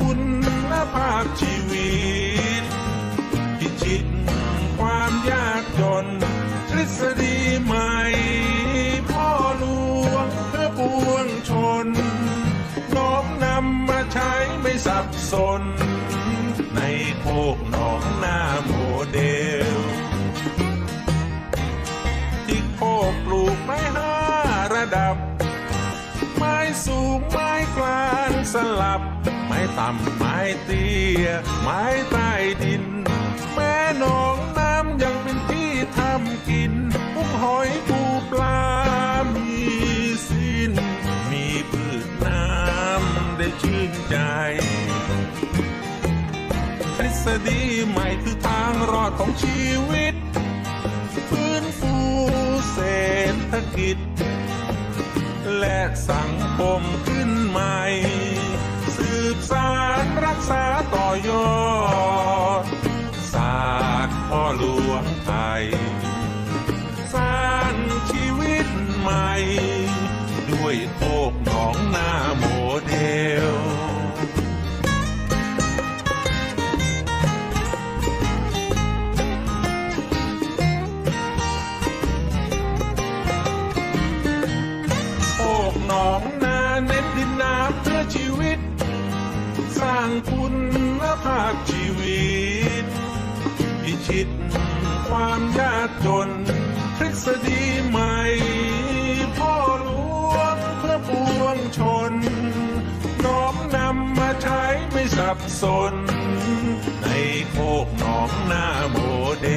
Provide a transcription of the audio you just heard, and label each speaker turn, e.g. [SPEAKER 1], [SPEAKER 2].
[SPEAKER 1] คุณภาพชีวิตพิชิตความยากจน ทฤษฎีใหม่ พ่อหลวงเพื่อปวงชนน้อมนำมาใช้ไม่สับสน ในโคกหนองนาโมเดล ที่โคกปลูกไม้ห้าระดับ ไม้สูงไม้กลางสลับ ต่ำไม้เตี้ยไม้ใต้ดิน แม่นองน้ำยังเป็นที่ทำกินกุ้งหอยปูปลา มีสิ้น มีพืชน้ำได้ชื่นใจทฤษฎีใหม่คือทางรอดของชีวิต ฟื้นฟูเศรษฐกิจ และสังคมขึ้นม่สื หลวงไทยสร้างชีวิตใหม่ ด้วยโคกหนองนาโมเดลโอกหนองนาเน้นดินน้ำเพื่อชีวิต สร้างคุณภาพชีวิต คิด ความยากจนทฤษฎีใหม่ พ่อหลวงเพื่อปวงชน น้อมนำมาใช้ไม่สับสน ในโคกหนองนาโมเด